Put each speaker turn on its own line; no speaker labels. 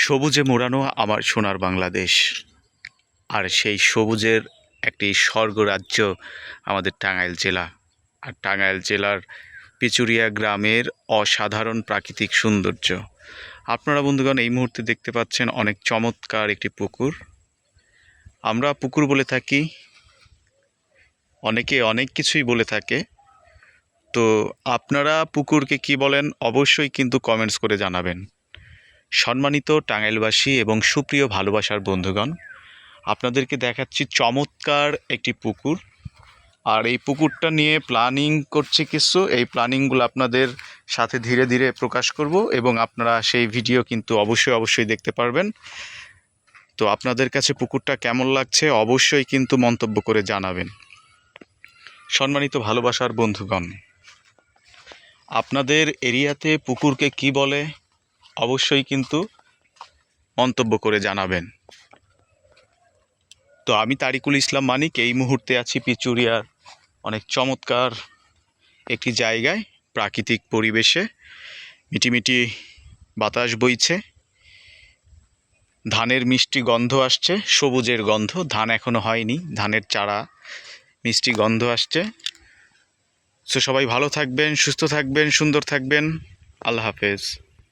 সবুজে মোড়ানো আমার সোনার বাংলাদেশ। আর সেই সবুজের একটি স্বর্গরাজ্য আমাদের টাঙ্গাইল জেলা। আর টাঙ্গাইল জেলার পিচুরিয়া গ্রামের অসাধারণ প্রাকৃতিক সৌন্দর্য। আপনারা বন্ধুগণ, এই মুহূর্তে দেখতে পাচ্ছেন অনেক চমৎকার একটি পুকুর। আমরা পুকুর বলে থাকি। অনেকে অনেক কিছুই বলে থাকে। তো আপনারা পুকুরকে কি বলেন, অবশ্যই কিন্তু কমেন্টস করে জানাবেন। সম্মানিত টাঙ্গাইলবাসী এবং সুপ্রিয় ভালোবাসার বন্ধুগণ, আপনাদেরকে দেখাচ্ছি চমৎকার একটি পুকুর। আর এই পুকুরটা নিয়ে প্ল্যানিং করছে কিছু। এই প্ল্যানিংগুলো আপনাদের সাথে ধীরে ধীরে প্রকাশ করব এবং আপনারা সেই ভিডিও কিন্তু অবশ্যই অবশ্যই দেখতে পারবেন। তো আপনাদের কাছে পুকুরটা কেমন লাগছে অবশ্যই কিন্তু মন্তব্য করে জানাবেন। সম্মানিত ভালোবাসার বন্ধুগণ, আপনাদের এরিয়াতে পুকুরকে কি বলে? অবশ্যই কিন্তু মন্তব্য করে জানাবেন। তো আমি তারিকুল ইসলাম মানিক, এই মুহূর্তে আছি পিচুরিয়ার অনেক চমৎকার একটি জায়গায়, প্রাকৃতিক পরিবেশে। মিটিমিটি বাতাস বইছে। ধানের মিষ্টি গন্ধ আসছে, সবুজের গন্ধ। ধান এখনও হয়নি, ধানের চারা মিষ্টি গন্ধ আসছে। সো সবাই ভালো থাকবেন, সুস্থ থাকবেন, সুন্দর থাকবেন। আল্লাহ হাফেজ।